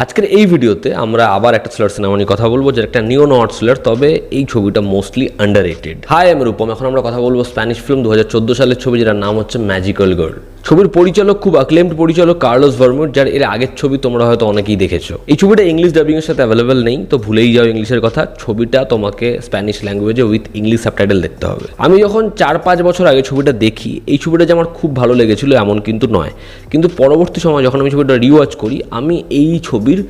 আজকের এই ভিডিওতে আমরা আবার একটা থ্রিলার সিনেমা নিয়ে কথা বলব, যেটা একটা নিও নট থ্রিলার তবে এই ছবিটা মোস্টলি আন্ডার রেটেড হাই আমি রূপম। এখন আমরা কথা বলব স্প্যানিশ ফিল্ম দু হাজার চোদ্দ সালের ছবি, যেটার নাম হচ্ছে ম্যাজিক্যাল গার্ল ছবির পরিচালক খুব আক্লেমড পরিচালক কার্লোস ভার্মুট যার এর আগের ছবি তোমরা হয়তো অনেকেই দেখেছ। এই ছবিটা ইংলিশ ডাবিং এর সাথে অ্যাভেলেবেল নেই, তো ভুলেই যাও ইংলিশের কথা। ছবিটা তোমাকে স্প্যানিশ ল্যাঙ্গুয়েজে উইথ ইংলিশ সাবটাইটেল দেখতে হবে। আমি যখন চার পাঁচ বছর আগে ছবিটা দেখি, এই ছবিটা যে আমার খুব ভালো লেগেছিল এমন কিন্তু নয়। কিন্তু পরবর্তী সময় যখন আমি ছবিটা রিওয়াচ করি, আমি এই ছবির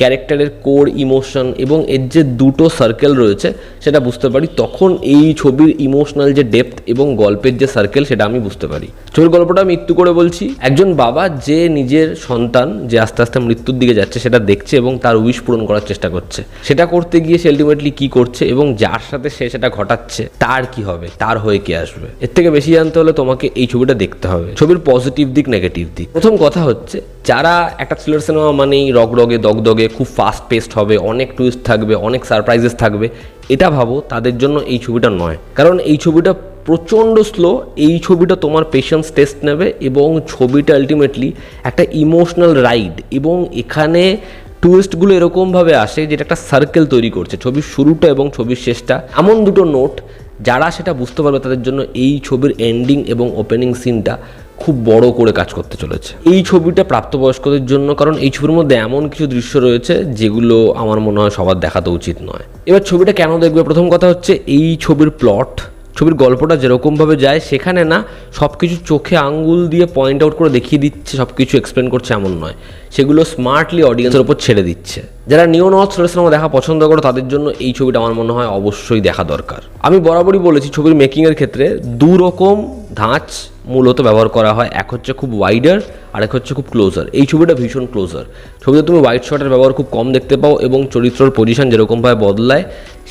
ক্যারেক্টারের কোর, ইমোশন এবং এর যে দুটো সার্কেল রয়েছে, সেটা বুঝতে পারি। তখন এই ছবির ইমোশনাল যে ডেপথ এবং গল্পের যে সার্কেল সেটা আমি বুঝতে পারি। ছবির গল্পটা আমি একটু করে বলছি। একজন বাবা যে নিজের সন্তান যে আস্তে আস্তে মৃত্যুর দিকে যাচ্ছে, সেটা দেখছে এবং তার উইশ পূরণ করার চেষ্টা করছে। সেটা করতে গিয়ে সে আলটিমেটলি কি করছে এবং যার সাথে সে সেটা ঘটাচ্ছে, তার কি হবে, তার হয়ে কে আসবে? এর থেকে বেশি জানতে হলে তোমাকে এই ছবিটা দেখতে হবে। ছবির পজিটিভ দিক নেগেটিভ দিক। প্রথম কথা হচ্ছে, যারা একটা থ্রিলার সিনেমা মানেই রগরগে, দগদগে খুব ফাস্ট পেস্ট হবে, অনেক টুইস্ট থাকবে, অনেক সারপ্রাইজেস থাকবে। এটা ভাবো, তাদের জন্য এই ছবিটা নয়। কারণ এই ছবিটা প্রচণ্ড স্লো এই ছবিটা তোমার পেশেন্স টেস্ট নেবে এবং ছবিটা আলটিমেটলি একটা ইমোশনাল রাইড এবং এখানে টুইস্টগুলো এরকমভাবে আসে যেটা একটা সার্কেল তৈরি করছে, ছবির শুরুটা এবং ছবির শেষটা। এমন দুটো নোট যারা সেটা বুঝতে পারবে তাদের জন্য এই ছবির এন্ডিং এবং ওপেনিং সিনটা খুব বড় করে কাজ করতে চলেছে। এই ছবিটা প্রাপ্তবয়স্কদের জন্য, কারণ এই ছবির মধ্যে এমন কিছু দৃশ্য রয়েছে যেগুলো আমার মনে হয় সবার দেখাতে উচিত নয়। এবার ছবিটা কেন দেখবে? প্রথম কথা হচ্ছে এই ছবির প্লট ছবির গল্পটা যেরকমভাবে যায়, সেখানে না সব কিছু চোখে আঙ্গুল দিয়ে পয়েন্ট আউট করে দেখিয়ে দিচ্ছে সব কিছু এক্সপ্লেন করছে এমন নয়। সেগুলো স্মার্টলি অডিয়েন্সের ওপর ছেড়ে দিচ্ছে। যারা নিউ নর্থ সিনেমা দেখা পছন্দ করো, তাদের জন্য এই ছবিটা আমার মনে হয় অবশ্যই দেখা দরকার। আমি বরাবরই বলেছি, ছবির মেকিংয়ের ক্ষেত্রে দু রকম ধাঁচ মূলত ব্যবহার করা হয়। এক হচ্ছে খুব ওয়াইডার আর এক হচ্ছে খুব ক্লোজার এই ছবিটা ভীষণ ক্লোজার ছবিতে তুমি হোয়াইট শটের ব্যবহার খুব কম দেখতে পাও এবং চরিত্রর পজিশন যেরকমভাবে বদলায়,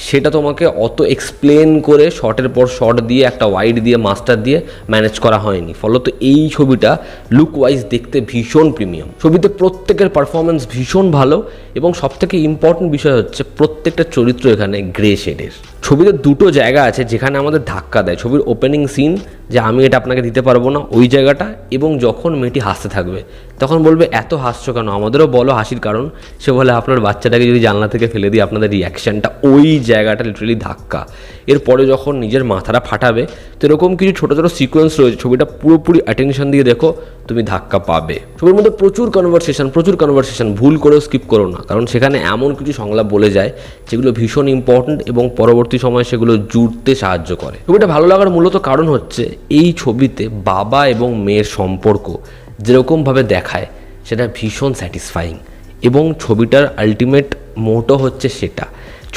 সেটা তোমাকে অত এক্সপ্লেন করে শটের পর শট দিয়ে, একটা ওয়াইড দিয়ে মাস্টার দিয়ে ম্যানেজ করা হয়নি। ফলত এই ছবিটা লুক ওয়াইজ দেখতে ভীষণ প্রিমিয়াম ছবিতে প্রত্যেকের পারফরমেন্স ভীষণ ভালো এবং সবথেকে ইম্পর্টেন্ট বিষয় হচ্ছে প্রত্যেকটা চরিত্র এখানে গ্রে শেডের ছবিতে দুটো জায়গা আছে যেখানে আমাদের ধাক্কা দেয়। ছবির ওপেনিং সিন যে আমি এটা আপনাকে দিতে পারব না, ওই জায়গাটা এবং যখন মেয়েটি হাসতে থাকবে। তখন বলবে, এত হাসছো কেন? আমাদেরও বলো হাসির কারণ। সে বলে, আপনার বাচ্চাটাকে যদি জানলা থেকে ফেলে দিই, আপনাদের রিয়াকশানটা ওই জায়গাটা লিটারেলি ধাক্কা। এরপরে যখন নিজের মাথাটা ফাটাবে, তো এরকম কিছু ছোটো ছোটো সিকোয়েন্স রয়েছে, ছবিটা পুরোপুরি অ্যাটেনশন দিয়ে দেখো, তুমি ধাক্কা পাবে। ছবির মধ্যে প্রচুর কনভারসেশন প্রচুর কনভারসেশন ভুল করেও স্কিপ করো না। কারণ সেখানে এমন কিছু সংলাপ বলে যায়, যেগুলো ভীষণ ইম্পর্ট্যান্ট এবং পরবর্তী সময়ে সেগুলো জুড়তে সাহায্য করে। ছবিটা ভালো লাগার মূলত কারণ হচ্ছে, এই ছবিতে বাবা এবং মেয়ের সম্পর্ক। যেরকমভাবে দেখায় সেটা ভীষণ স্যাটিসফাইং এবং ছবিটার আলটিমেট মোটো হচ্ছে সেটা।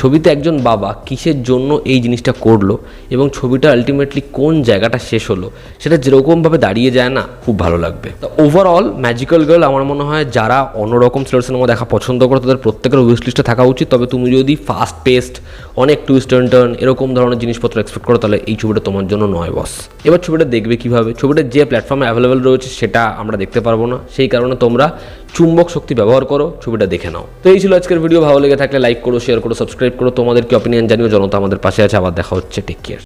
ছবিতে একজন বাবা কিসের জন্য এই জিনিসটা করল এবং ছবিটা আলটিমেটলি কোন জায়গাটা শেষ হলো, সেটা যেরকমভাবে দাঁড়িয়ে যায় না, খুব ভালো লাগবে। তো ওভারঅল ম্যাজিক্যাল গার্ল আমার মনে হয় যারা অন্যরকম থ্রিলার সিনেমা দেখা পছন্দ করে, তাদের প্রত্যেকের উইশ লিস্টে থাকা উচিত। তবে তুমি যদি ফাস্ট পেস্ট অনেক টুইস্ট টার্ন টার্ন এরকম ধরনের জিনিসপত্র এক্সপেক্ট করো, তাহলে এই ছবিটা তোমার জন্য নয় বস এবার ছবিটা দেখবে কীভাবে? ছবিটা যে প্ল্যাটফর্মে অ্যাভেলেবেল রয়েছে, সেটা আমরা দেখতে পারব না। সেই কারণে তোমরা চুম্বক শক্তি ব্যবহার করো, ছবিটা দেখে নাও। তো এই ছিল আজকের ভিডিও ভালো লেগে থাকলে লাইক করো শেয়ার করো সাবস্ক্রাইব করো তোমাদের কি অপিনিয়ন জানিও, জনতা আমাদের পাশে আছে, আবার দেখা হচ্ছে টেক কেয়ার